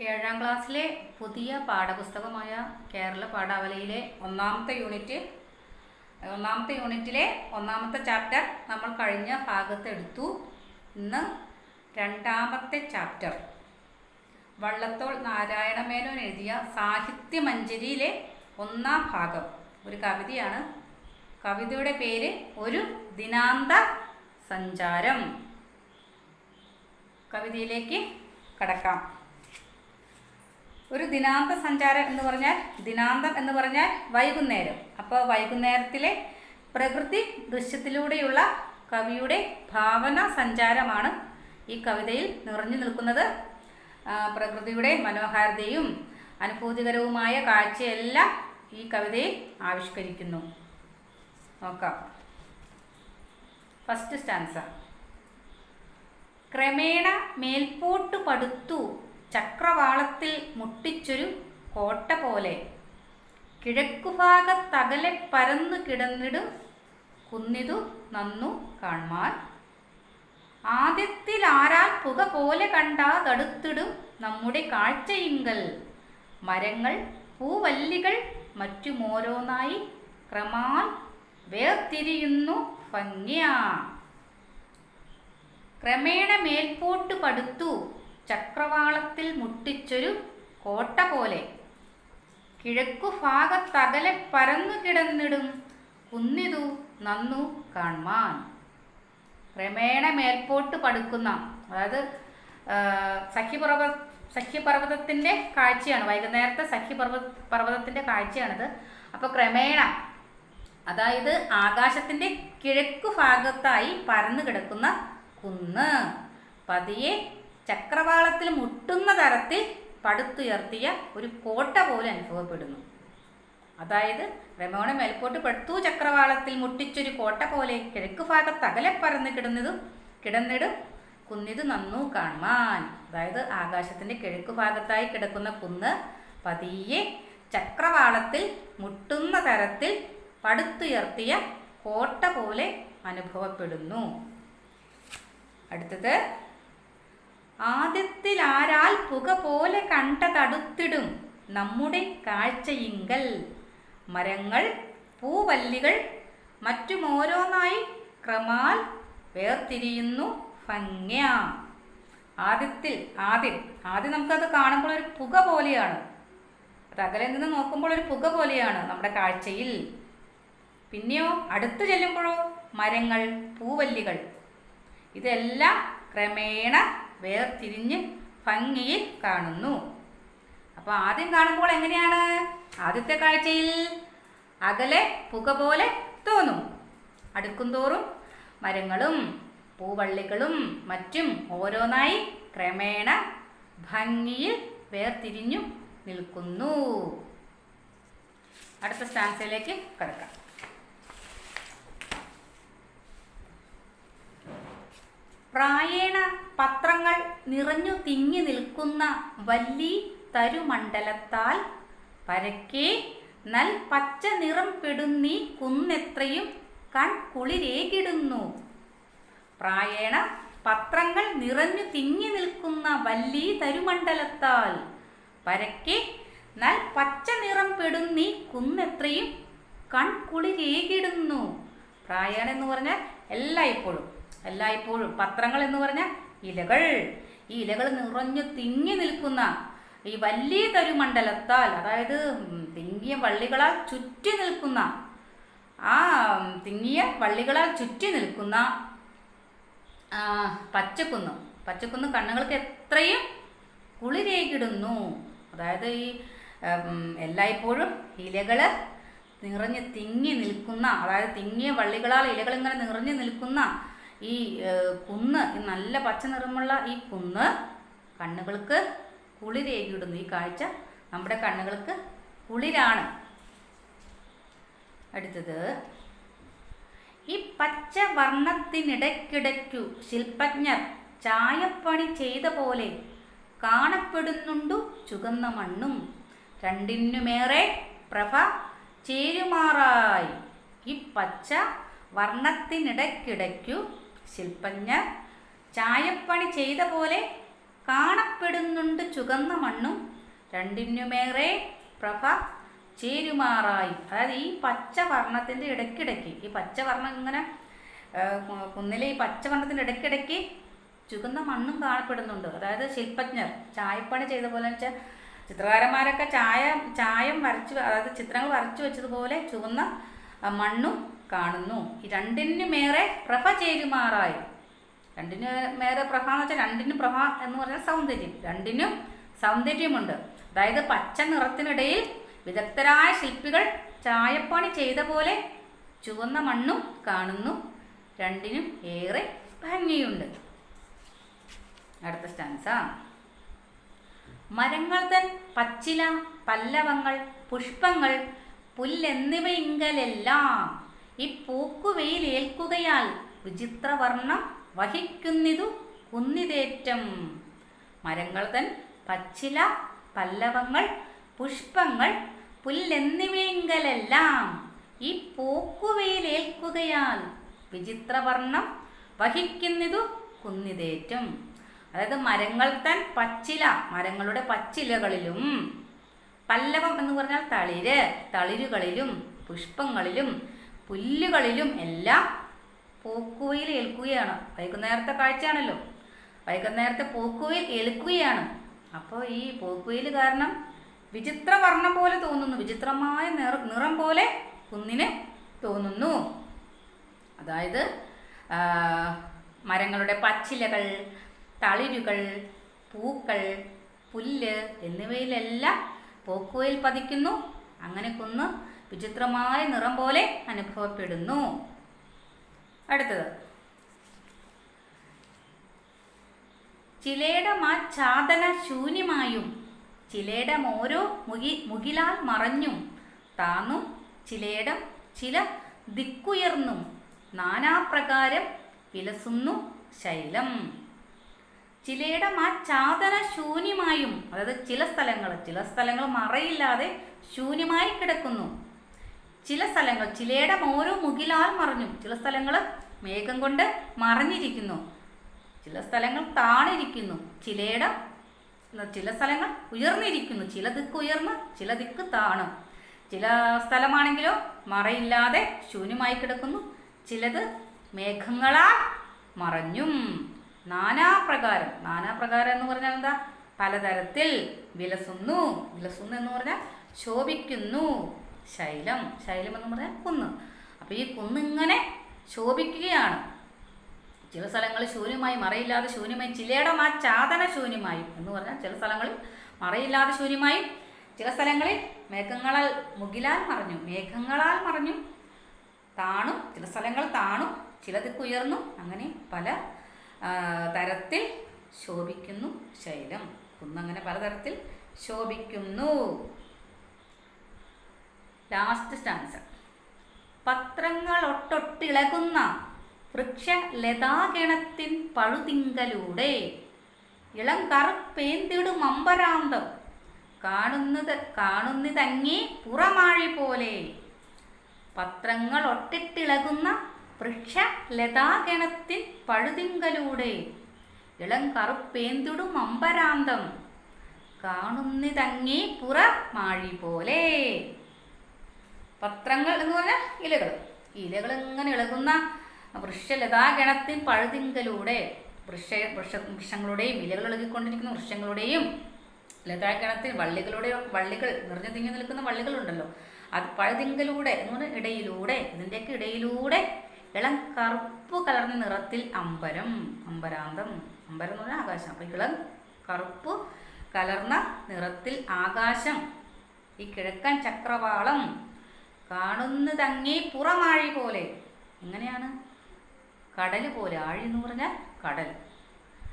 ഏഴാം ക്ലാസ്സിലെ പുതിയ പാഠപുസ്തകമായ കേരള പാഠാവലിയിലെ ഒന്നാമത്തെ യൂണിറ്റ് ഒന്നാമത്തെ യൂണിറ്റിലെ ഒന്നാമത്തെ ചാപ്റ്റർ നമ്മൾ കഴിഞ്ഞ ഭാഗത്ത് എടുത്തു. ഇന്ന് രണ്ടാമത്തെ ചാപ്റ്റർ. വള്ളത്തോൾ നാരായണമേനോൻ എഴുതിയ സാഹിത്യമഞ്ജരിയിലെ ഒന്നാം ഭാഗം. ഒരു കവിതയാണ്. കവിതയുടെ പേര് ഒരു ദിനാന്ത സഞ്ചാരം. കവിതയിലേക്ക് കടക്കാം. ഒരു ദിനാന്ത സഞ്ചാരം എന്ന് പറഞ്ഞാൽ ദിനാന്തം എന്ന് പറഞ്ഞാൽ വൈകുന്നേരം. അപ്പോൾ വൈകുന്നേരത്തിലെ പ്രകൃതി ദൃശ്യത്തിലൂടെയുള്ള കവിയുടെ ഭാവന സഞ്ചാരമാണ് ഈ കവിതയിൽ നിറഞ്ഞു നിൽക്കുന്നത്. പ്രകൃതിയുടെ മനോഹാരിതയും അനുഭൂതികരവുമായ കാഴ്ചയെല്ലാം ഈ കവിതയിൽ ആവിഷ്കരിക്കുന്നു. നോക്കാം. ഫസ്റ്റ് സ്റ്റാൻസ ക്രമേണ മേൽപോട്ട് പടുത്തു ചക്രവാളത്തിൽ മുട്ടിച്ചൊരു കോട്ട പോലെ. കിഴക്കുഭാഗത്തകലെ പരന്നു കിടന്നിടും കുന്നിതു നന്നു കാൺമാൻ ആദ്യത്തിലാരാൽ പുക പോലെ കണ്ടാതടുത്തിടും നമ്മുടെ കാഴ്ചയിങ്കൽ. മരങ്ങൾ പൂവല്ലികൾ മറ്റുമോരോന്നായി ക്രമാൽ വേർതിരിയുന്നു ഭംഗിയാ. ക്രമേണ മേൽപോട്ട് പടുത്തു. ചക്രവാളത്തിൽ മുട്ടിച്ചൊരു കോട്ട പോലെ. കിഴക്കു ഭാഗത്തകലെ പരന്നു കിടന്നിടും കുന്നിതു നന്നു കാൺമാൻ ക്രമേണ മേൽപോട്ട് പടുക്കുന്ന അതായത് സഖ്യപർവ സഖ്യപർവ സഖ്യപർവതത്തിന്റെ കാഴ്ചയാണ്. വൈകുന്നേരത്തെ സഖ്യപർവ പർവതത്തിന്റെ കാഴ്ചയാണിത്. അപ്പോൾ ക്രമേണ അതായത് ആകാശത്തിന്റെ കിഴക്കു ഭാഗത്തായി പരന്നു കിടക്കുന്ന കുന്ന് പതിയെ ചക്രവാളത്തിൽ മുട്ടുന്ന തരത്തിൽ പടുത്തുയർത്തിയ ഒരു കോട്ട പോലെ അനുഭവപ്പെടുന്നു. അതായത് രമോണ മേൽപോട്ട് പടുത്തു ചക്രവാളത്തിൽ മുട്ടിച്ചൊരു കോട്ട പോലെ കിഴക്ക് ഭാഗത്ത് അകലെ പറന്ന് കിടന്നതും കിടന്നിടും. കുന്നിത് നന്നു കാണുമാൻ. അതായത് ആകാശത്തിന്റെ കിഴക്ക് ഭാഗത്തായി കിടക്കുന്ന കുന്ന് പതിയെ ചക്രവാളത്തിൽ മുട്ടുന്ന തരത്തിൽ പടുത്തുയർത്തിയ കോട്ട പോലെ അനുഭവപ്പെടുന്നു. അടുത്തത് ആദ്യത്തിൽ ആരാൽ പുക പോലെ കണ്ടതടുത്തിടും നമ്മുടെ കാഴ്ചയിങ്കൽ. മരങ്ങൾ പൂവല്ലികൾ മറ്റും ഓരോന്നായി ക്രമാൽ വേർതിരിയുന്നു ഭംഗ്യ. ആദ്യത്തിൽ ആദ്യം ആദ്യം നമുക്കത് കാണുമ്പോൾ ഒരു പുക പോലെയാണ്. അത് അകലെ നിന്ന് നോക്കുമ്പോൾ ഒരു പുക പോലെയാണ് നമ്മുടെ കാഴ്ചയിൽ. പിന്നെയോ അടുത്ത് ചെല്ലുമ്പോഴോ മരങ്ങൾ പൂവല്ലികൾ. ഇതെല്ലാം ക്രമേണ വേർതിരിഞ്ഞ് ഭംഗിയിൽ കാണുന്നു. അപ്പോൾ ആദ്യം കാണുമ്പോൾ എങ്ങനെയാണ്? ആദ്യത്തെ കാഴ്ചയിൽ അകലെ പുക പോലെ തോന്നും. അടുക്കും തോറും മരങ്ങളും പൂവള്ളികളും മറ്റും ഓരോന്നായി ക്രമേണ ഭംഗിയിൽ വേർതിരിഞ്ഞു നിൽക്കുന്നു. അടുത്ത സ്റ്റാൻസിലേക്ക് കിടക്കാം. പ്രായേണ പത്രങ്ങൾ നിറഞ്ഞു തിങ്ങി നിൽക്കുന്ന വല്ലി തരുമണ്ഡലത്താൽ പരക്കെ നൽ പച്ച നിറം പെടുന്നീ കുന്നെത്രയും കൺ കുളിരേകിടുന്നു പ്രായേണ പത്രങ്ങൾ നിറഞ്ഞു തിങ്ങി നിൽക്കുന്ന വല്ലി തരുമണ്ഡലത്താൽ പരക്കെ നൽ പച്ച നിറം പെടുന്നീ കുന്നെത്രയും കൺകുളിരേകിടുന്നു പ്രായണ എന്ന് പറഞ്ഞാൽ എല്ലായ്പ്പോഴും എല്ലായ്പ്പോഴും. പത്രങ്ങൾ എന്ന് പറഞ്ഞാൽ ഇലകൾ. ഈ ഇലകൾ നിറഞ്ഞു തിങ്ങി നിൽക്കുന്ന ഈ വലിയ തരുമണ്ഡലത്താൽ അതായത് തിങ്ങിയ വള്ളികളാൽ ചുറ്റി നിൽക്കുന്ന ആ തിങ്ങിയ വള്ളികളാൽ ചുറ്റി നിൽക്കുന്ന പച്ചക്കുന്ന്. പച്ചക്കുന്ന് കണ്ണുകൾക്ക് എത്രയും കുളിരേകിടുന്നു. അതായത് ഈ എല്ലായ്പ്പോഴും ഇലകൾ നിറഞ്ഞ് തിങ്ങി നിൽക്കുന്ന അതായത് തിങ്ങിയ വള്ളികളാൽ ഇലകൾ ഇങ്ങനെ നിറഞ്ഞു നിൽക്കുന്ന ഈ കുന്ന് നല്ല പച്ച നിറമുള്ള ഈ കുന്ന് കണ്ണുകൾക്ക് കുളിരേകിടുന്നു ഈ കാഴ്ച നമ്മുടെ കണ്ണുകൾക്ക് കുളിരാണ്. അടുത്തത് ഈ പച്ച വർണത്തിനിടയ്ക്കിടയ്ക്കു ശില്പജ്ഞർ ചായപ്പണി ചെയ്ത പോലെ കാണപ്പെടുന്നുണ്ടു ചുകന്ന മണ്ണും. രണ്ടിനുമേറെ പ്രഭ ചേരുമാറായി. ഈ പച്ച വർണത്തിനിടയ്ക്കിടയ്ക്കു ശില്പജ്ഞർ ചായപ്പണി ചെയ്ത പോലെ കാണപ്പെടുന്നുണ്ട് ചുകന്ന മണ്ണും. രണ്ടിനുമേറെ പ്രഭ ചേരുമാറായി. അതായത് ഈ പച്ച വർണത്തിന്റെ ഇടയ്ക്കിടയ്ക്ക് ഈ പച്ചവർണം ഇങ്ങനെ കുന്നിലെ ഈ പച്ച വർണത്തിന്റെ ഇടയ്ക്കിടയ്ക്ക് ചുകുന്ന മണ്ണും കാണപ്പെടുന്നുണ്ട്. അതായത് ശില്പജ്ഞർ ചായപ്പണി ചെയ്ത പോലെ വെച്ചാൽ ചിത്രകാരന്മാരൊക്കെ ചായ ചായം വരച്ച് അതായത് ചിത്രങ്ങൾ വരച്ചു വെച്ചതുപോലെ ചുവന്ന മണ്ണും കാണുന്നു. ഈ രണ്ടിനു മേറെ പ്രഭ ചേരുമാറായി. രണ്ടിന് മേറെ പ്രഭ എന്ന് വെച്ചാൽ രണ്ടിനും പ്രഭ എന്ന് പറഞ്ഞാൽ സൗന്ദര്യം. രണ്ടിനും സൗന്ദര്യമുണ്ട്. അതായത് പച്ച നിറത്തിനിടയിൽ വിദഗ്ധരായ ശില്പികൾ ചായപ്പണി ചെയ്ത പോലെ ചുവന്ന മണ്ണും കാണുന്നു. രണ്ടിനും ഏറെ ഭംഗിയുണ്ട്. അടുത്ത സ്റ്റാൻസ മരങ്ങൾ തൻ പച്ചില പല്ലവങ്ങൾ പുഷ്പങ്ങൾ പുല്ലെന്നിവയിങ്കലെല്ലാം ഏൽക്കുകയാൽ വിചിത്രവർണം വഹിക്കുന്നിതു കുന്നിതേറ്റം. മരങ്ങൾ തൻ പച്ചില പല്ലവങ്ങൾ പുഷ്പങ്ങൾ പുല്ലെന്നിവയെങ്കലെല്ലാം ഈ പൂക്കുവെയിലേൽക്കുകയാൽ വിചിത്രവർണം വഹിക്കുന്നിതു കുന്നിതേറ്റം. അതായത് മരങ്ങൾ തൻ പച്ചില മരങ്ങളുടെ പച്ചിലകളിലും പല്ലവം എന്ന് പറഞ്ഞാൽ തളിര് തളിരുകളിലും പുഷ്പങ്ങളിലും പുല്ലുകളിലും എല്ലാം പൂക്കുവയിൽ ഏൽക്കുകയാണ്. വൈകുന്നേരത്തെ കാഴ്ചയാണല്ലോ. വൈകുന്നേരത്തെ പൂക്കുവയിൽ ഏൽക്കുകയാണ്. അപ്പോൾ ഈ പൂക്കുവയിൽ കാരണം വിചിത്ര വർണം പോലെ തോന്നുന്നു. വിചിത്രമായ നിറ പോലെ കുന്നിന് തോന്നുന്നു. അതായത് മരങ്ങളുടെ പച്ചിലകൾ തളിരുകൾ പൂക്കൾ പുല്ല് എന്നിവയിലെല്ലാം പോക്കുവയിൽ പതിക്കുന്നു. അങ്ങനെ കുന്ന് വിചിത്രമായ നിറം പോലെ അനുഭവപ്പെടുന്നു. അടുത്തത്. ചിലയിടം ആ ചാതന ശൂന്യമായും ചിലയിടം ഓരോ മുകി മുകിലാൽ മറഞ്ഞും താന്നും ചിലയിടം ചില ദിക്കുയർന്നും നാനാപ്രകാരം വിലസുന്നു ശൈലം. ചിലയിടം ആ ചാതന ശൂന്യമായും അതായത് ചില സ്ഥലങ്ങൾ ചില സ്ഥലങ്ങൾ മറയില്ലാതെ ശൂന്യമായി കിടക്കുന്നു. ചില സ്ഥലങ്ങൾ ചിലയിടം ഓരോ മുകിലാൽ മറഞ്ഞു. ചില സ്ഥലങ്ങൾ മേഘം കൊണ്ട് മറഞ്ഞിരിക്കുന്നു. ചില സ്ഥലങ്ങൾ താണിരിക്കുന്നു. ചിലയിടം ചില സ്ഥലങ്ങൾ ഉയർന്നിരിക്കുന്നു. ചില ദിക്ക് ഉയർന്ന് ചില ദിക്ക് താണു. ചില സ്ഥലമാണെങ്കിലോ മറയില്ലാതെ ശൂന്യമായി കിടക്കുന്നു. ചിലത് മേഘങ്ങളാൽ മറഞ്ഞും. നാനാപ്രകാരം നാനാപ്രകാരം എന്ന് പറഞ്ഞാൽ എന്താ? പലതരത്തിൽ വിലസുന്നു. വിലസുന്നു എന്ന് പറഞ്ഞാൽ ശോഭിക്കുന്നു. ശൈലം ശൈലം എന്ന് പറഞ്ഞാൽ കുന്ന്. അപ്പോൾ ഈ കുന്നിങ്ങനെ ശോഭിക്കുകയാണ്. ചില സ്ഥലങ്ങളിൽ ശൂന്യമായി മറയില്ലാതെ ശൂന്യമായി ചിലയിടം ആ ചാതന ശൂന്യമായി എന്ന് പറഞ്ഞാൽ ചില സ്ഥലങ്ങളിൽ മറയില്ലാതെ ശൂന്യമായി ചില സ്ഥലങ്ങളിൽ മേഘങ്ങളാൽ മുകിലാൽ മറഞ്ഞു മേഘങ്ങളാൽ മറഞ്ഞു താണു ചില സ്ഥലങ്ങൾ താണു ചിലതൊക്കെ ഉയർന്നു അങ്ങനെ പല തരത്തിൽ ശോഭിക്കുന്നു ശൈലം. കുന്നങ്ങനെ പലതരത്തിൽ ശോഭിക്കുന്നു. ലാസ്റ്റ് സ്റ്റാൻസർ പത്രങ്ങൾ ഒട്ടൊട്ടിളകുന്ന വൃക്ഷ ലതാഗണത്തിൻ പഴുതിങ്കലൂടെ ഇളം കറുപ്പേന്തിടും അമ്പരാന്തം. കാണുന്നത് കാണുന്നതങ്ങി പുറമാഴി പോലെ. പത്രങ്ങൾ ഒട്ടിട്ടിളകുന്ന വൃക്ഷ ലതാഗണത്തിൻ പഴുതിങ്കലൂടെ ഇളം കറുപ്പേന്തിടും അമ്പരാന്തം. കാണുന്നതങ്ങി പുറമാഴി പോലെ. പത്രങ്ങൾ എന്ന് പറഞ്ഞാൽ ഇലകൾ. ഇലകൾ ഇങ്ങനെ ഇളകുന്ന വൃക്ഷലതാഗണത്തിൻ പഴുതിങ്കലൂടെ വൃക്ഷ വൃക്ഷ വൃക്ഷങ്ങളുടെയും ഇലകൾ ഇളകിക്കൊണ്ടിരിക്കുന്ന വൃക്ഷങ്ങളുടെയും ലതാഗണത്തിൽ വള്ളികളുടെ വള്ളികൾ നിറഞ്ഞു തിങ്ങി നിൽക്കുന്ന വള്ളികളുണ്ടല്ലോ. അത് പഴുതിങ്കലൂടെ എന്ന് പറഞ്ഞാൽ ഇടയിലൂടെ ഇതിന്റെയൊക്കെ ഇടയിലൂടെ ഇളം കറുപ്പ് കലർന്ന നിറത്തിൽ അമ്പരം അമ്പരാന്തം. അമ്പരം എന്ന് പറഞ്ഞാൽ ആകാശം. അപ്പം ഇളം കറുപ്പ് കലർന്ന നിറത്തിൽ ആകാശം. ഈ കിഴക്കൻ ചക്രവാളം കാണുന്നതങ്ങേ പുറമാഴി പോലെ. എങ്ങനെയാണ്? കടൽ പോലെ. ആഴി എന്ന് പറഞ്ഞാൽ കടൽ.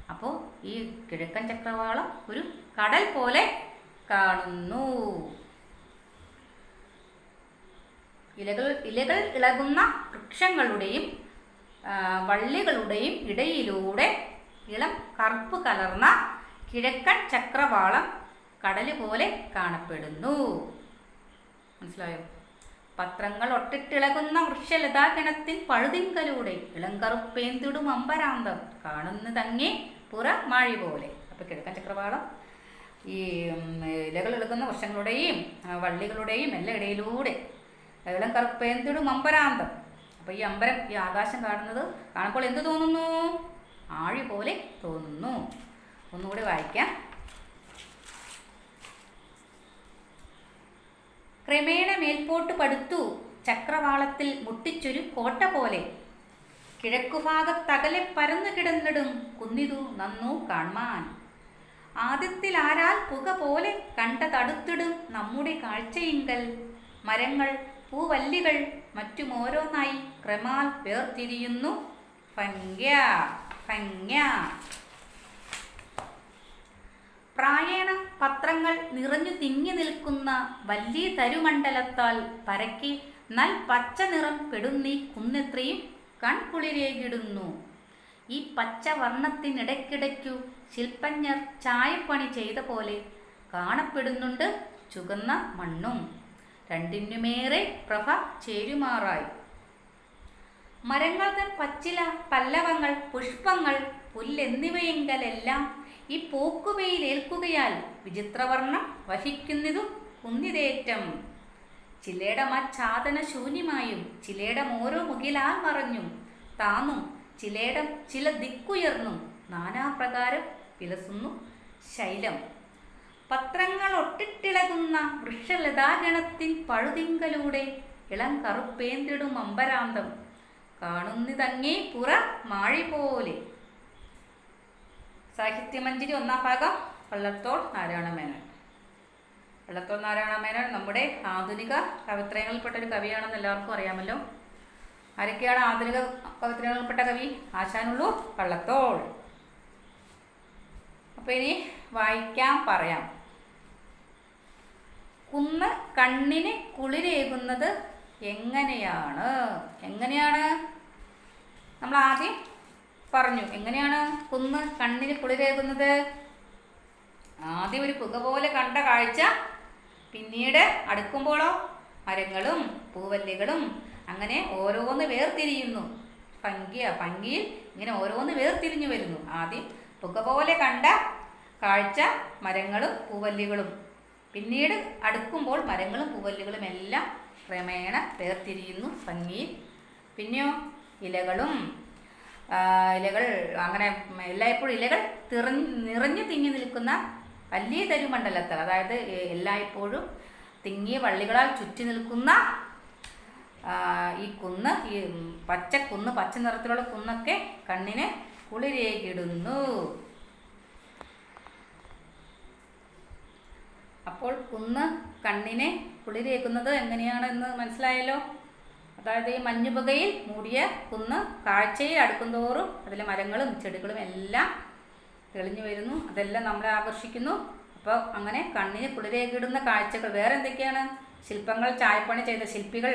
അപ്പോൾ ഈ കിഴക്കൻ ചക്രവാളം ഒരു കടൽ പോലെ കാണുന്നു. ഇലകൾ ഇലകൾ ഇളകുന്ന വൃക്ഷങ്ങളുടെയും വള്ളികളുടെയും ഇടയിലൂടെ ഇളം കറുപ്പ് കലർന്ന കിഴക്കൻ ചക്രവാളം കടൽ പോലെ കാണപ്പെടുന്നു. മനസ്സിലായോ? പത്രങ്ങൾ ഒട്ടിട്ടിളകുന്ന വൃക്ഷലതാഗണത്തിൻ പഴുതിങ്കലൂടെ ഇളം കറുപ്പേന്തിടും അമ്പരാന്തം. കാണുന്നതങ്ങേ പുറ മാഴി പോലെ. അപ്പൊ കിഴക്കൻ ചക്രവാളം ഈ എടുക്കുന്ന വൃക്ഷങ്ങളുടെയും വള്ളികളുടെയും എല്ലാ ഇടയിലൂടെ ഇളം കറുപ്പേന്തിടും അമ്പരാന്തം. അപ്പോൾ ഈ അമ്പരം ഈ ആകാശം കാണുന്നത് കാണുമ്പോൾ എന്ത് തോന്നുന്നു? ആഴി പോലെ തോന്നുന്നു. ഒന്നുകൂടി വായിക്കാം. ക്രമേണ മേൽപോട്ട് പടുത്തു. ചക്രവാളത്തിൽ മുട്ടിച്ചൊരു കോട്ട പോലെ. കിഴക്കുഭാഗത്തകലെ പരന്നു കിടന്നിടും കുന്നിതു നന്നു കാൺമാൻ ആദ്യത്തിൽ ആരാൽ പുക പോലെ കണ്ടതടുത്തിടും നമ്മുടെ കാഴ്ചയിങ്കൽ. മരങ്ങൾ പൂവല്ലികൾ മറ്റും ഓരോന്നായി ക്രമാൽ വേർതിരിയുന്നു. ഭംഗ്യ ഭംഗ്യ. പ്രായേണ പത്രങ്ങൾ നിറഞ്ഞു തിങ്ങി നിൽക്കുന്ന വലിയ തരുമണ്ഡലത്താൽ പരക്കി നൽ പച്ച നിറം പെടുന്നീ കുന്നെത്രയും കൺകുളിരേകിടുന്നു. ഈ പച്ച വർണത്തിനിടയ്ക്കിടയ്ക്കു ശില്പജ്ഞർ ചായപ്പണി ചെയ്ത പോലെ കാണപ്പെടുന്നുണ്ട് ചുകന്ന മണ്ണും. രണ്ടിനുമേറെ പ്രഭ ചേരുമാറായി. മരങ്ങൾ പച്ചില പല്ലവങ്ങൾ പുഷ്പങ്ങൾ പുല്ലെന്നിവയെങ്കലെല്ലാം ഈ പൂക്കുവയിലേൽക്കുകയാൽ വിചിത്രവർണം വഹിക്കുന്നതും കുന്നിതേറ്റം. ചിലയിടം ഛാതന ശൂന്യമായും ചിലയിടം ഓരോ മുകിലാൽ മറഞ്ഞും താന്നും ചിലയിടം ചില ദിക്കുയർന്നും നാനാപ്രകാരം വിലസുന്നു ശൈലം. പത്രങ്ങൾ ഒട്ടിട്ടിളകുന്ന വൃക്ഷലതാഗണത്തിൻ പഴുതിങ്കലൂടെ ഇളം കറുപ്പേന്തിടും അമ്പരാന്തം. കാണുന്നിതങ്ങേ പുറ മാഴി പോലെ സാഹിത്യമഞ്ജരി ഒന്നാം ഭാഗം വള്ളത്തോൾ നാരായണ മേനോൻ വള്ളത്തോൾ നാരായണ മേനോൻ നമ്മുടെ ആധുനിക കവിത്രയങ്ങളിൽപ്പെട്ട ഒരു കവിയാണെന്ന് എല്ലാവർക്കും അറിയാമല്ലോ. ആരൊക്കെയാണ് ആധുനിക കവിത്രയങ്ങളിൽപ്പെട്ട കവി? ആശാനുള്ളൂർ വള്ളത്തോൾ. അപ്പോൾ ഇനി വായിക്കാം പറയാം. കുന്ന് കണ്ണിന് കുളിരേകുന്നത് എങ്ങനെയാണ്? എങ്ങനെയാണ്? നമ്മൾ ആദ്യം പറഞ്ഞു. എങ്ങനെയാണ് കുന്ന് കണ്ണിന് കുളിരേകുന്നത് ആദ്യം ഒരു പുക പോലെ കണ്ട കാഴ്ച പിന്നീട് അടുക്കുമ്പോഴോ മരങ്ങളും പൂവല്ലികളും അങ്ങനെ ഓരോന്ന് വേർതിരിയുന്നു. ഭംഗിയ ഭംഗിയിൽ ഇങ്ങനെ ഓരോന്ന് വേർതിരിഞ്ഞു വരുന്നു. ആദ്യം പുക പോലെ കണ്ട കാഴ്ച മരങ്ങളും പൂവല്ലികളും. പിന്നീട് അടുക്കുമ്പോൾ മരങ്ങളും പൂവല്ലികളും എല്ലാം ക്രമേണ വേർതിരിയുന്നു ഭംഗിയിൽ. പിന്നെയോ ഇലകളും ഇലകൾ അങ്ങനെ എല്ലായ്പ്പോഴും ഇലകൾ തിറഞ്ഞ് നിറഞ്ഞു തിങ്ങി നിൽക്കുന്ന വലിയ തരുമണ്ഡലത്തിൽ അതായത് എല്ലായ്പ്പോഴും തിങ്ങിയ വള്ളികളാൽ ചുറ്റി നിൽക്കുന്ന ഈ കുന്ന് ഈ പച്ച കുന്ന് പച്ച നിറത്തിലുള്ള കുന്നൊക്കെ കണ്ണിന് കുളിരേകിടുന്നു. അപ്പോൾ കുന്ന് കണ്ണിനെ കുളിരേക്കുന്നത് എങ്ങനെയാണെന്ന് മനസ്സിലായല്ലോ? അതായത് ഈ മഞ്ഞുപുകയിൽ മൂടിയ കുന്ന് കാഴ്ചയിൽ അടുക്കുന്തോറും അതിലെ മരങ്ങളും ചെടികളും എല്ലാം തെളിഞ്ഞു വരുന്നു. അതെല്ലാം നമ്മളെ ആകർഷിക്കുന്നു. അപ്പോൾ അങ്ങനെ കണ്ണിന് കുളിരേകിടുന്ന കാഴ്ചകൾ. വേറെ എന്തൊക്കെയാണ്? ശില്പങ്ങൾ ചായപ്പണി ചെയ്ത ശില്പികൾ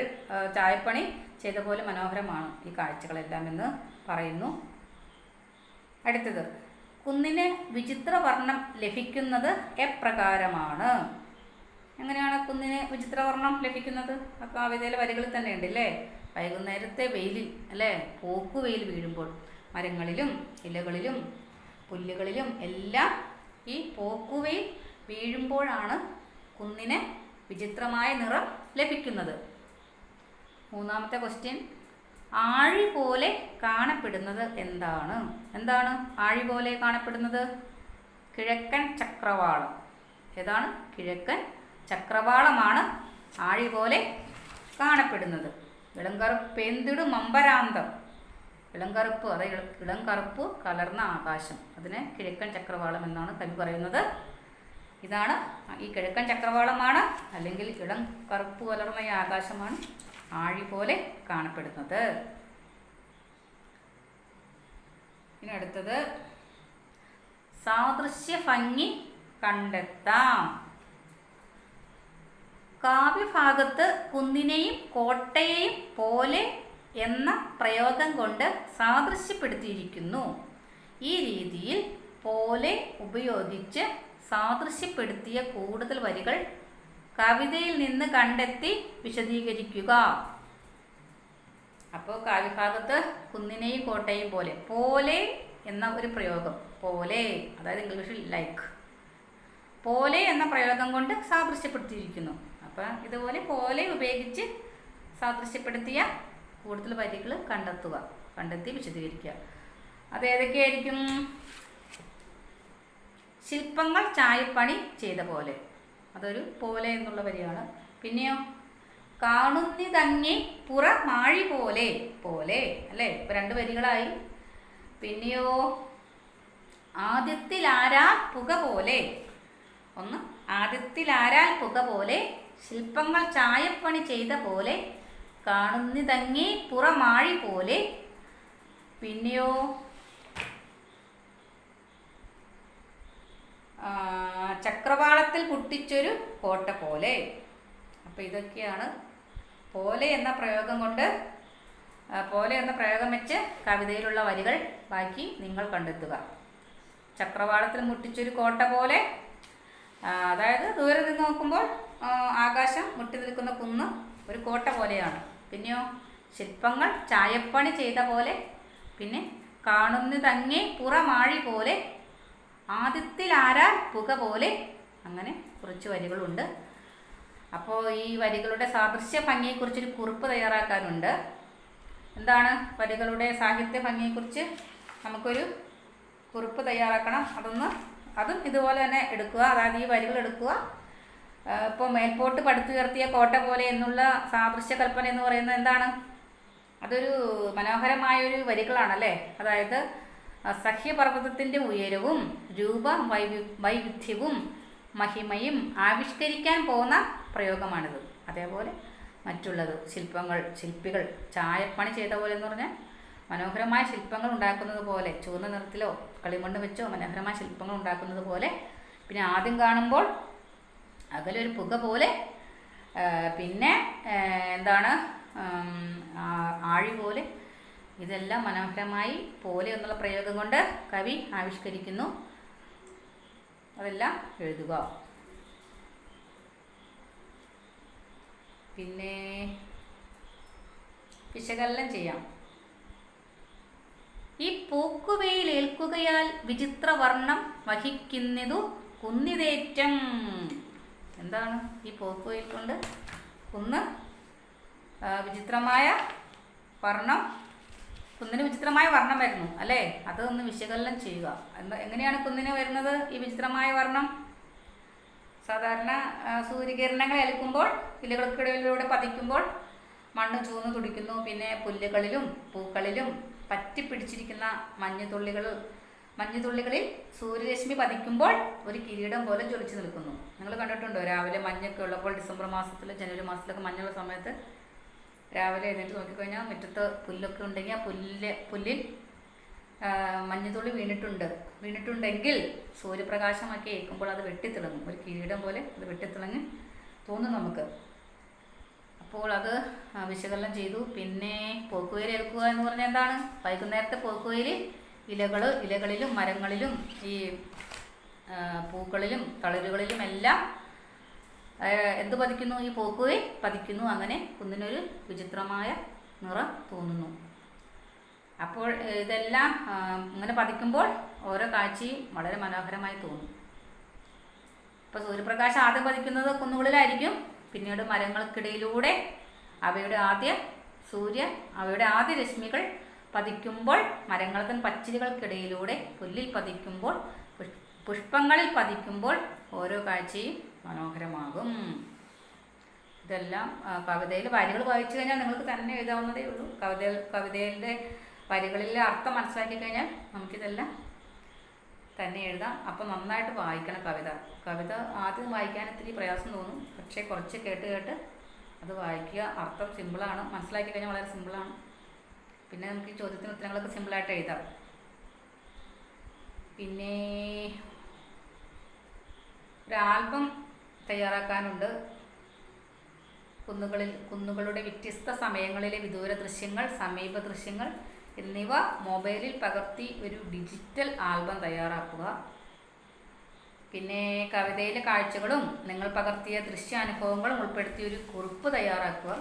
ചായപ്പണി ചെയ്ത പോലെ മനോഹരമാണ് ഈ കാഴ്ചകളെല്ലാം എന്ന് പറയുന്നു. അടുത്തത് കുന്നിന് വിചിത്ര വർണം ലഭിക്കുന്നത് എപ്രകാരമാണ്? എങ്ങനെയാണ് കുന്നിന് വിചിത്രവർണം ലഭിക്കുന്നത്? ആ കവിതയിലെ വരികളിൽ തന്നെ ഉണ്ട് അല്ലേ വൈകുന്നേരത്തെ വെയിലിൽ അല്ലേ? പോക്കു വെയിൽ വീഴുമ്പോൾ മരങ്ങളിലും ഇലകളിലും പുല്ലുകളിലും എല്ലാം ഈ പോക്കുവെയിൽ വീഴുമ്പോഴാണ് കുന്നിന് വിചിത്രമായ നിറം ലഭിക്കുന്നത്. മൂന്നാമത്തെ ക്വസ്റ്റ്യൻ ആഴി പോലെ കാണപ്പെടുന്നത് എന്താണ്? എന്താണ് ആഴി പോലെ കാണപ്പെടുന്നത്? കിഴക്കൻ ചക്രവാളം. ഏതാണ്? കിഴക്കൻ ചക്രവാളമാണ് ആഴി പോലെ കാണപ്പെടുന്നത്. ഇളംകറുപ്പ് എന്തിടു ഇളങ്കറുപ്പ് ഇളംകറുപ്പ് അത് ഇളങ്കറുപ്പ് കലർന്ന ആകാശം. അതിനെ കിഴക്കൻ ചക്രവാളം എന്നാണ് കവി പറയുന്നത്. ഇതാണ് ഈ കിഴക്കൻ ചക്രവാളമാണ് അല്ലെങ്കിൽ ഇളം കറുപ്പ് കലർന്ന ഈ ആകാശമാണ് ആഴി പോലെ കാണപ്പെടുന്നത്. ഇനി അടുത്തത് സാദൃശ്യ ഭംഗി കണ്ടെത്താം. കാവ്യഭാഗത്ത് കുന്നിനെയും കോട്ടയെയും പോലെ എന്ന പ്രയോഗം കൊണ്ട് സാദൃശ്യപ്പെടുത്തിയിരിക്കുന്നു. ഈ രീതിയിൽ പോലെ ഉപയോഗിച്ച് സാദൃശ്യപ്പെടുത്തിയ കൂടുതൽ വരികൾ കവിതയിൽ നിന്ന് കണ്ടെത്തി വിശദീകരിക്കുക. അപ്പോൾ കാവ്യഭാഗത്ത് കുന്നിനെയും കോട്ടയും പോലെ പോലെ എന്ന ഒരു പ്രയോഗം പോലെ അതായത് ഇംഗ്ലീഷിൽ ലൈക്ക് പോലെ എന്ന പ്രയോഗം കൊണ്ട് സാദൃശ്യപ്പെടുത്തിയിരിക്കുന്നു. അപ്പം ഇതുപോലെ പോലെ ഉപയോഗിച്ച് സാദൃശ്യപ്പെടുത്തിയ കൂടുതൽ വരികൾ കണ്ടെത്തുക കണ്ടെത്തി വിശദീകരിക്കുക. അത് ഏതൊക്കെയായിരിക്കും? ശില്പങ്ങൾ ചായപ്പണി ചെയ്ത പോലെ. അതൊരു പോലെ എന്നുള്ള വരിയാണ്. പിന്നെയോ? കാണുന്നി തന്നെ പുറ മാഴി പോലെ പോലെ അല്ലേ? ഇപ്പൊ രണ്ട് വരികളായി. പിന്നെയോ? ആദ്യത്തിലാരാ പുക പോലെ. ഒന്ന് ആദ്യത്തിലാരാൽ പുക പോലെ ശില്പങ്ങൾ ചായപ്പണി ചെയ്ത പോലെ കാണുന്നിതങ്ങി പുറമാഴി പോലെ. പിന്നെയോ? ചക്രവാളത്തിൽ പൊട്ടിച്ചൊരു കോട്ട പോലെ. അപ്പം ഇതൊക്കെയാണ് പോലെ എന്ന പ്രയോഗം കൊണ്ട് പോലെ എന്ന പ്രയോഗം വെച്ച് കവിതയിലുള്ള വരികൾ ബാക്കി നിങ്ങൾ കണ്ടെത്തുക. ചക്രവാളത്തിൽ മുട്ടിച്ചൊരു കോട്ട പോലെ. അതായത് ദൂരെ നിന്ന് നോക്കുമ്പോൾ ആകാശം മുട്ടി നിൽക്കുന്ന കുന്ന് ഒരു കോട്ട പോലെയാണ്. പിന്നെയോ ശില്പങ്ങൾ ചായപ്പണി ചെയ്ത പോലെ പിന്നെ കാണുന്നതങ്ങേ പുറമാഴി പോലെ ആദ്യത്തിൽ ആരാ പുക പോലെ അങ്ങനെ കുറച്ച് വരികളുണ്ട്. അപ്പോൾ ഈ വരികളുടെ സാദൃശ്യ ഭംഗിയെക്കുറിച്ചൊരു കുറിപ്പ് തയ്യാറാക്കാനുണ്ട്. എന്താണ് വരികളുടെ സാഹിത്യ ഭംഗിയെക്കുറിച്ച് നമുക്കൊരു കുറിപ്പ് തയ്യാറാക്കണം. അതൊന്ന് അതും ഇതുപോലെ തന്നെ എടുക്കുക. അതായത് ഈ വരികൾ എടുക്കുക. ഇപ്പോൾ മേൽപോട്ട് പടുത്തുയർത്തിയ കോട്ട പോലെ എന്നുള്ള സാദൃശ്യ കൽപ്പന എന്ന് പറയുന്നത് എന്താണ്? അതൊരു മനോഹരമായൊരു വരികളാണല്ലേ? അതായത് സഹ്യപർവതത്തിന്റെ ഉയരവും രൂപ വൈവി വൈവിധ്യവും മഹിമയും ആവിഷ്കരിക്കാൻ പോകുന്ന പ്രയോഗമാണിത്. അതേപോലെ മറ്റുള്ളത് ശില്പങ്ങൾ ശില്പികൾ ചായപ്പണി ചെയ്ത പോലെ എന്ന് പറഞ്ഞാൽ മനോഹരമായ ശില്പങ്ങൾ ഉണ്ടാക്കുന്നത് പോലെ ചുവന്ന നിറത്തിലോ കളിമണ്ണ് വെച്ചോ മനോഹരമായ ശില്പങ്ങൾ ഉണ്ടാക്കുന്നത് പോലെ പിന്നെ ആദ്യം കാണുമ്പോൾ അകലൊരു പുക പോലെ പിന്നെ എന്താണ് ആഴി പോലെ ഇതെല്ലാം മനോഹരമായി പോലെ എന്നുള്ള പ്രയോഗം കൊണ്ട് കവി ആവിഷ്കരിക്കുന്നു. അതെല്ലാം എഴുതുക. പിന്നെ വിശകലനം ചെയ്യാം. ഈ പൂക്കുവയിൽ ഏൽക്കുകയാൽ വിചിത്ര വർണം വഹിക്കുന്നതു കുന്നിതേറ്റം. എന്താണ് ഈ പോക്കുവയിൽ കൊണ്ട് കുന്ന് വിചിത്രമായ വർണം. കുന്നിന് വിചിത്രമായ വർണം വരുന്നു അല്ലേ? അതൊന്ന് വിശകലനം ചെയ്യുക. എന്താ എങ്ങനെയാണ് കുന്നിന് വരുന്നത് ഈ വിചിത്രമായ വർണം? സാധാരണ സൂര്യകിരണങ്ങൾ ഏൽക്കുമ്പോൾ ഇലകൾക്കിടയിലൂടെ പതിക്കുമ്പോൾ മണ്ണ് ചൂന്ന് തുടിക്കുന്നു. പിന്നെ പുല്ലുകളിലും പൂക്കളിലും പറ്റി പറ്റിപ്പിടിച്ചിരിക്കുന്ന മഞ്ഞുതുള്ളികൾ മഞ്ഞുതുള്ളികളിൽ സൂര്യരശ്മി പതിക്കുമ്പോൾ ഒരു കിരീടം പോലെ ജ്വലിച്ചു നിൽക്കുന്നു. നിങ്ങൾ കണ്ടിട്ടുണ്ടോ? രാവിലെ മഞ്ഞൊക്കെ ഉള്ളപ്പോൾ ഡിസംബർ മാസത്തിൽ ജനുവരി മാസത്തിലൊക്കെ മഞ്ഞുള്ള സമയത്ത് രാവിലെ എഴുന്നേറ്റ് നോക്കിക്കഴിഞ്ഞാൽ മുറ്റത്ത് പുല്ലൊക്കെ ഉണ്ടെങ്കിൽ ആ പുല്ല് പുല്ലിൽ മഞ്ഞുതുള്ളി വീണിട്ടുണ്ട്. വീണിട്ടുണ്ടെങ്കിൽ സൂര്യപ്രകാശമൊക്കെ ഏൽക്കുമ്പോൾ അത് വെട്ടിത്തിളങ്ങും. ഒരു കിരീടം പോലെ അത് വെട്ടിത്തിളങ്ങി തോന്നും നമുക്ക്. അപ്പോൾ അത് വിശകലനം ചെയ്തു. പിന്നെ പോക്കുവയിൽ ഏൽക്കുക എന്ന് പറഞ്ഞാൽ എന്താണ്? വൈകുന്നേരത്തെ പോക്കുവയിൽ ഇലകൾ ഇലകളിലും മരങ്ങളിലും ഈ പൂക്കളിലും തളിരുകളിലും എല്ലാം എന്ത് പതിക്കുന്നു ഈ പോക്കുവയിൽ പതിക്കുന്നു. അങ്ങനെ കുന്നിനൊരു വിചിത്രമായ നിറം തോന്നുന്നു. അപ്പോൾ ഇതെല്ലാം ഇങ്ങനെ പതിക്കുമ്പോൾ ഓരോ കാഴ്ചയും വളരെ മനോഹരമായി തോന്നും. ഇപ്പോൾ സൂര്യപ്രകാശം ആദ്യം പതിക്കുന്നത് കുന്നുകളിലായിരിക്കും. പിന്നീട് മരങ്ങൾക്കിടയിലൂടെ അവയുടെ ആദ്യ സൂര്യ അവയുടെ ആദ്യ രശ്മികൾ പതിക്കുമ്പോൾ മരങ്ങൾക്കൻ പച്ചിലുകൾക്കിടയിലൂടെ പുല്ലിൽ പതിക്കുമ്പോൾ പുഷ്പങ്ങളിൽ പതിക്കുമ്പോൾ ഓരോ കാഴ്ചയും മനോഹരമാകും. ഇതെല്ലാം കവിതയിൽ വരികൾ വായിച്ചു കഴിഞ്ഞാൽ നിങ്ങൾക്ക് തന്നെ എഴുതാവുന്നതേ ഉള്ളൂ. കവിത കവിതയിലെ വരികളിലെ അർത്ഥം മനസ്സിലാക്കി കഴിഞ്ഞാൽ നമുക്കിതെല്ലാം തന്നെ എഴുതാം. അപ്പം നന്നായിട്ട് വായിക്കണം കവിത. കവിത ആദ്യം വായിക്കാൻ ഇത്തിരി പ്രയാസം തോന്നും. പക്ഷേ കുറച്ച് കേട്ട് കേട്ട് അത് വായിക്കുക. അർത്ഥം സിമ്പിളാണ്. മനസ്സിലാക്കി കഴിഞ്ഞാൽ വളരെ സിമ്പിളാണ്. പിന്നെ നമുക്ക് ചോദ്യത്തിന് ഉത്തരങ്ങളൊക്കെ സിമ്പിളായിട്ട് എഴുതാം. പിന്നെ ഒരു ആൽബം തയ്യാറാക്കാനുണ്ട്. കുന്നുകളിൽ കുന്നുകളുടെ വ്യത്യസ്ത സമയങ്ങളിലെ വിദൂര ദൃശ്യങ്ങൾ സമീപ ദൃശ്യങ്ങൾ എന്നിവ മൊബൈലിൽ പകർത്തി ഒരു ഡിജിറ്റൽ ആൽബം തയ്യാറാക്കുക. പിന്നെ കവിതയിലെ കാഴ്ചകളും നിങ്ങൾ പകർത്തിയ ദൃശ്യാനുഭവങ്ങളും ഉൾപ്പെടുത്തി ഒരു കുറിപ്പ് തയ്യാറാക്കുക.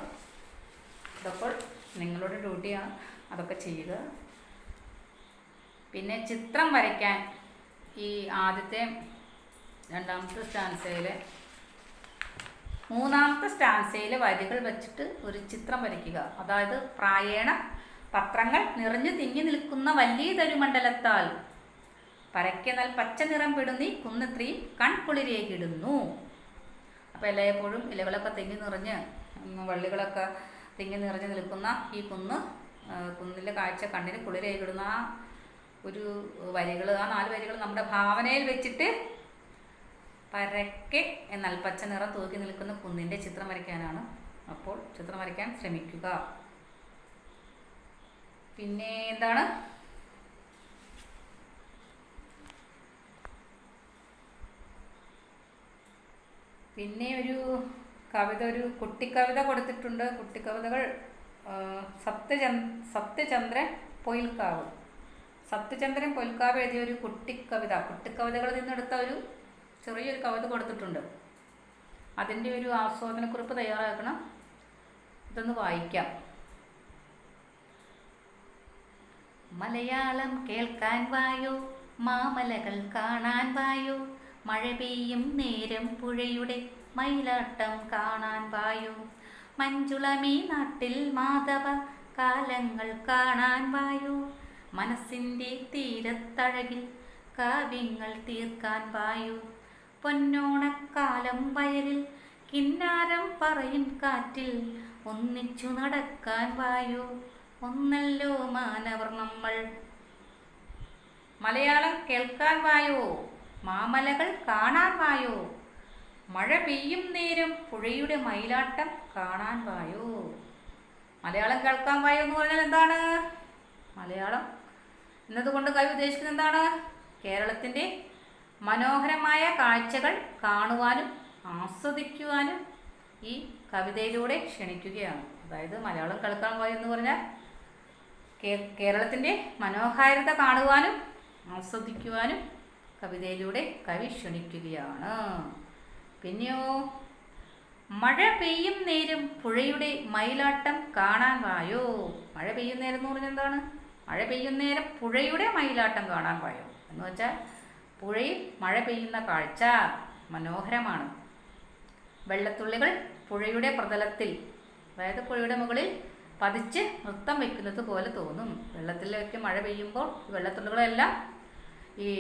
ഇതപ്പോൾ നിങ്ങളുടെ ഡ്യൂട്ടിയാണ്. അതൊക്കെ ചെയ്യുക പിന്നെ ചിത്രം വരയ്ക്കാൻ ഈ ആദ്യത്തെ രണ്ടാമത്തെ സ്റ്റാൻസയിലെ മൂന്നാമത്തെ സ്റ്റാൻസയിൽ വരികൾ വെച്ചിട്ട് ഒരു ചിത്രം വരയ്ക്കുക. അതായത് പ്രായേണ പത്രങ്ങൾ നിറഞ്ഞു തിങ്ങി നിൽക്കുന്ന വലിയ തരുമണ്ഡലത്താൽ പരക്കെന്നാൽ പച്ച നിറം പിടുന്നി കുന്നത്രീ കൺകുളിരേകിടുന്നു അപ്പോൾ എല്ലായ്പ്പോഴും ഇലകളൊക്കെ തിങ്ങി നിറഞ്ഞ് വള്ളികളൊക്കെ തിങ്ങി നിറഞ്ഞ് നിൽക്കുന്ന ഈ കുന്ന് കുന്നിലെ കാഴ്ച കണ്ണിന് കുളിരേകിടുന്ന ആ ഒരു വരികൾ ആ നാല് വരികൾ നമ്മുടെ ഭാവനയിൽ വെച്ചിട്ട് പരക്കെ എന്നാൽ പച്ച നിറം തൂക്കി നിൽക്കുന്ന കുന്നിന്റെ ചിത്രം വരയ്ക്കാനാണ് അപ്പോൾ ചിത്രം വരയ്ക്കാൻ ശ്രമിക്കുക. പിന്നെ എന്താണ്? പിന്നെ ഒരു കവിത ഒരു കുട്ടിക്കവിത കൊടുത്തിട്ടുണ്ട്. കുട്ടിക്കവിതകൾ സത്യചന്ദ് സത്യചന്ദ്രൻ പൊയിൽക്കാവ്. സത്യചന്ദ്രൻ പൊയിൽക്കാവ് എഴുതിയ ഒരു കുട്ടിക്കവിത. കുട്ടിക്കവിതകളിൽ നിന്നെടുത്ത ഒരു ചെറിയൊരു കവിത കൊടുത്തിട്ടുണ്ട്. അതിന്റെ ഒരു ആസ്വാദനക്കുറിപ്പ് തയ്യാറാക്കണം. ഇതൊന്ന് വായിക്കാം. മലയാളം കേൾക്കാൻ വായോ? മാമലകൾ കാണാൻ വായോ? മഴ പെയ്യും നേരം പുഴയുടെ മയിലാട്ടം കാണാൻ വായോ? മഞ്ജുളമീ നാട്ടിൽ മാധവ കാലങ്ങൾ കാണാൻ വായോ. മനസ്സിന്റെ തീരത്തഴകിൽ കാവ്യങ്ങൾ തീർക്കാൻ വായോ. പൊന്നോണക്കാലം വയലിൽ കിന്നാരം പറയും കാറ്റിൽ ഒന്നിച്ചു നടക്കാൻ വായോ. ഒന്നല്ലോ മാനവർ നമ്മൾ. മലയാളം കേൾക്കാൻ വായോ. മാമലകൾ കാണാൻ വായോ. മഴ പെയ്യും നേരം പുഴയുടെ മയിലാട്ടം കാണാൻ വായോ? മലയാളം കേൾക്കാൻ വായോ എന്ന് പറഞ്ഞാൽ എന്താണ്? മലയാളം. എന്നതുകൊണ്ട് കവി ഉദ്ദേശിക്കുന്നത് എന്താണ്? കേരളത്തിന്റെ മനോഹരമായ കാഴ്ചകൾ കാണുവാനും ആസ്വദിക്കുവാനും ഈ കവിതയിലൂടെ ക്ഷണിക്കുകയാണ്. അതായത് മലയാളം കേൾക്കാൻ വായു എന്ന് പറഞ്ഞാൽ കേരളത്തിന്റെ മനോഹാരിത കാണുവാനും ആസ്വദിക്കുവാനും കവിതയിലൂടെ കവി ക്ഷണിക്കുകയാണ്. പിന്നെയോ? മഴ പെയ്യും നേരം പുഴയുടെ മയിലാട്ടം കാണാൻ വായോ? മഴ പെയ്യും നേരം എന്ന് പറഞ്ഞാൽ എന്താണ്? മഴ പെയ്യും നേരം പുഴയുടെ മയിലാട്ടം കാണാൻ വായോ? എന്ന് വെച്ചാൽ പുഴയിൽ മഴ പെയ്യുന്ന കാഴ്ച മനോഹരമാണ്. വെള്ളത്തുള്ളികൾ പുഴയുടെ പ്രതലത്തിൽ അതായത് പുഴയുടെ മുകളിൽ പതിച്ച് നൃത്തം വെക്കുന്നത് പോലെ തോന്നും. വെള്ളത്തിലേക്ക് മഴ പെയ്യുമ്പോൾ വെള്ളത്തുള്ളികളെല്ലാം ഈ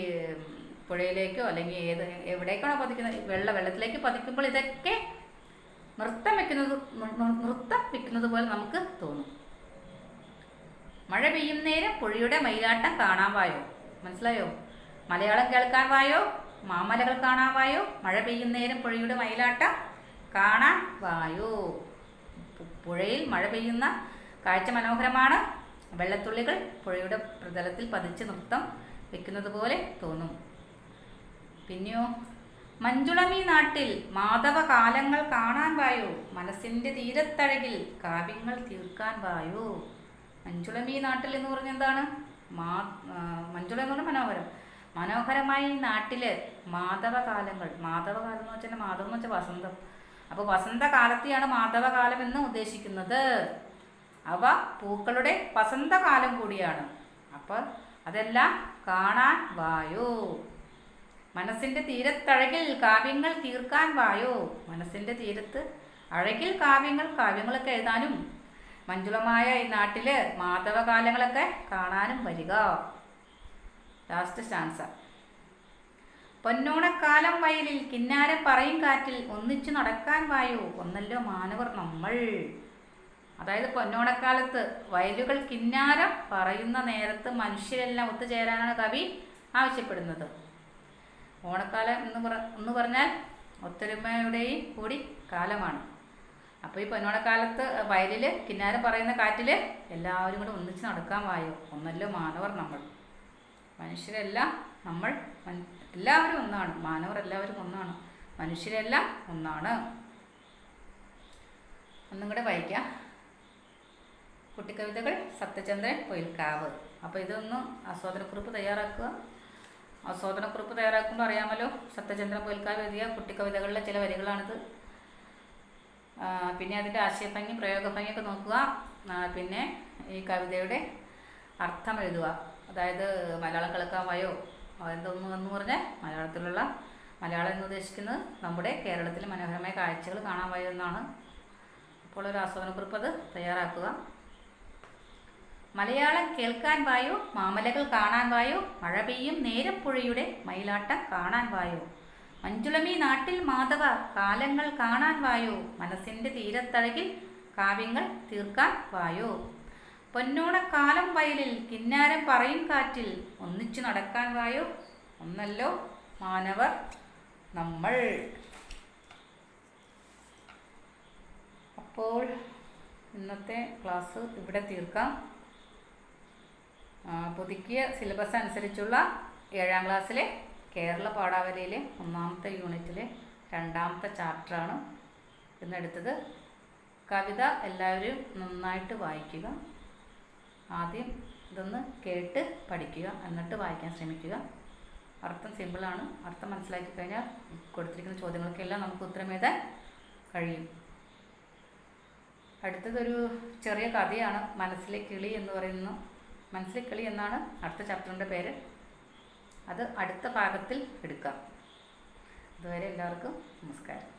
പുഴയിലേക്കോ അല്ലെങ്കിൽ ഏത് എവിടേക്കാണോ പതിക്കുന്നത്? വെള്ള വെള്ളത്തിലേക്ക് പതിക്കുമ്പോൾ ഇതൊക്കെ നൃത്തം വെക്കുന്നത് നൃത്തം വെക്കുന്നത് പോലെ നമുക്ക് തോന്നും. മഴ പെയ്യും നേരം പുഴയുടെ മയിലാട്ടം കാണാൻ വായോ? മനസ്സിലായോ? മലയാളം കേൾക്കാൻ വായോ? മാമലകൾ കാണാൻ വായോ? മഴ പെയ്യും നേരം പുഴയുടെ മയിലാട്ടം കാണാൻ വായോ? പുഴയിൽ മഴ പെയ്യുന്ന കാഴ്ച മനോഹരമാണ്. വെള്ളത്തുള്ളികൾ പുഴയുടെ പ്രതലത്തിൽ പതിച്ച് നൃത്തം വെക്കുന്നത് പോലെ തോന്നും. പിന്നെയോ മഞ്ജുളമി നാട്ടിൽ മാധവ കാലങ്ങൾ കാണാൻ വായോ. മനസ്സിന്റെ തീരത്തഴകിൽ കാവ്യങ്ങൾ തീർക്കാൻ വായോ. മഞ്ജുളമീ നാട്ടിൽ എന്ന് പറഞ്ഞ എന്താണ്? മാ മഞ്ജുള എന്ന് പറഞ്ഞാൽ മനോഹരം. മനോഹരമായ നാട്ടിൽ മാധവകാലങ്ങൾ. മാധവകാലം എന്ന് വെച്ചാൽ മാധവം എന്ന് വെച്ചാൽ വസന്തം. അപ്പോൾ വസന്തകാലത്തെയാണ് മാധവകാലം എന്ന് ഉദ്ദേശിക്കുന്നത്. അവ പൂക്കളുടെ വസന്തകാലം കൂടിയാണ്. അപ്പൊ അതെല്ലാം കാണാൻ വായോ. മനസ്സിന്റെ തീരത്തഴകിൽ കാവ്യങ്ങൾ തീർക്കാൻ വായോ? മനസ്സിന്റെ തീരത്ത് അഴകിൽ കാവ്യങ്ങൾ കാവ്യങ്ങളൊക്കെ എഴുതാനും മഞ്ജുളമായ ഈ നാട്ടിൽ മാധവകാലങ്ങളൊക്കെ കാണാനും വരിക. ലാസ്റ്റ് സ്റ്റാൻസ പൊന്നോണക്കാലം വയലിൽ കിന്നാര പറയും കാറ്റിൽ ഒന്നിച്ചു നടക്കാൻ വായോ? ഒന്നല്ലോ മാനവർ നമ്മൾ. അതായത് പൊന്നോണക്കാലത്ത് വയലുകൾ കിന്നാരം പറയുന്ന നേരത്ത് മനുഷ്യരെല്ലാം ഒത്തുചേരാനാണ് കവി ആവശ്യപ്പെടുന്നത്. ഓണക്കാലം എന്ന് പറ എന്ന് പറഞ്ഞാൽ ഒത്തൊരുമയുടെയും കൂടി കാലമാണ്. അപ്പോൾ ഈ പൊന്നോണക്കാലത്ത് വയലിൽ കിന്നാരം പറയുന്ന കാറ്റിൽ എല്ലാവരും കൂടെ ഒന്നിച്ച് നടക്കാൻ വായോ? ഒന്നല്ലോ മാനവർ നമ്മൾ. മനുഷ്യരെല്ലാം നമ്മൾ എല്ലാവരും ഒന്നാണ്. മാനവർ എല്ലാവരും ഒന്നാണ്. മനുഷ്യരെല്ലാം ഒന്നാണ്. ഒന്നും കൂടെ വായിക്കാം. കുട്ടിക്കവിതകൾ സത്യചന്ദ്രൻ പൊയിൽക്കാവ്. അപ്പോൾ ഇതൊന്ന് ആസ്വാദനക്കുറിപ്പ് തയ്യാറാക്കുക. ആസ്വാദനക്കുറിപ്പ് തയ്യാറാക്കുമ്പോൾ അറിയാമല്ലോ. സത്യചന്ദ്രൻ പൊയിൽക്കാവ് എഴുതിയ കുട്ടിക്കവിതകളിലെ ചില വരികളാണിത്. പിന്നെ അതിന്റെ ആശയഭംഗി പ്രയോഗഭംഗിയൊക്കെ നോക്കുക. പിന്നെ ഈ കവിതയുടെ അർത്ഥം എഴുതുക. അതായത് മലയാളം കളിക്കാമായോ വായോ? അതെന്തോന്ന് എന്ന് പറഞ്ഞാൽ മലയാളത്തിലുള്ള മലയാളം എന്ന് ഉദ്ദേശിക്കുന്നത് നമ്മുടെ കേരളത്തിലെ മനോഹരമായ കാഴ്ചകൾ കാണാൻ വയ്യുന്നതാണ് അപ്പോൾ ഒരു ആസ്വാദനക്കുറിപ്പ് അത് തയ്യാറാക്കുക. മലയാളം കേൾക്കാൻ വായോ മാമലകൾ കാണാൻ വായോ മഴ പെയ്യും നേരപ്പുഴയുടെ മയിലാട്ടം കാണാൻ വായോ. മഞ്ചുളമി നാട്ടിൽ മാധവ കാലങ്ങൾ കാണാൻ വായോ മനസ്സിന്റെ തീരത്തഴകിൽ കാവ്യങ്ങൾ തീർക്കാൻ വായോ. പൊന്നോണക്കാലം വയലിൽ കിന്നാരം പറയും കാറ്റിൽ ഒന്നിച്ചു നടക്കാൻ വായോ ഒന്നല്ലോ മാനവർ നമ്മൾ. അപ്പോൾ ഇന്നത്തെ ക്ലാസ് ഇവിടെ തീർക്കാം. പുതുക്കിയ സിലബസ് അനുസരിച്ചുള്ള ഏഴാം ക്ലാസ്സിലെ കേരള പാഠാവലിയിലെ ഒന്നാമത്തെ യൂണിറ്റിലെ രണ്ടാമത്തെ ചാപ്റ്ററാണ് ഇന്നെടുത്തത്. കവിത എല്ലാവരും നന്നായിട്ട് വായിക്കുക. ആദ്യം ഇതൊന്ന് കേട്ട് പഠിക്കുക. എന്നിട്ട് വായിക്കാൻ ശ്രമിക്കുക. അർത്ഥം സിമ്പിളാണ് അർത്ഥം മനസ്സിലാക്കി കഴിഞ്ഞാൽ കൊടുത്തിരിക്കുന്ന ചോദ്യങ്ങൾക്കെല്ലാം നമുക്ക് ഉത്തരം കഴിയും. അടുത്തതൊരു ചെറിയ കഥയാണ് മനസ്സിലെ കിളി എന്ന് പറയുന്ന മനസ്സിലെ കളി എന്നാണ് അടുത്ത ചാപ്റ്ററിന്റെ പേര്. അത് അടുത്ത ഭാഗത്തിൽ എടുക്കാം. അതുവരെ എല്ലാവർക്കും നമസ്കാരം.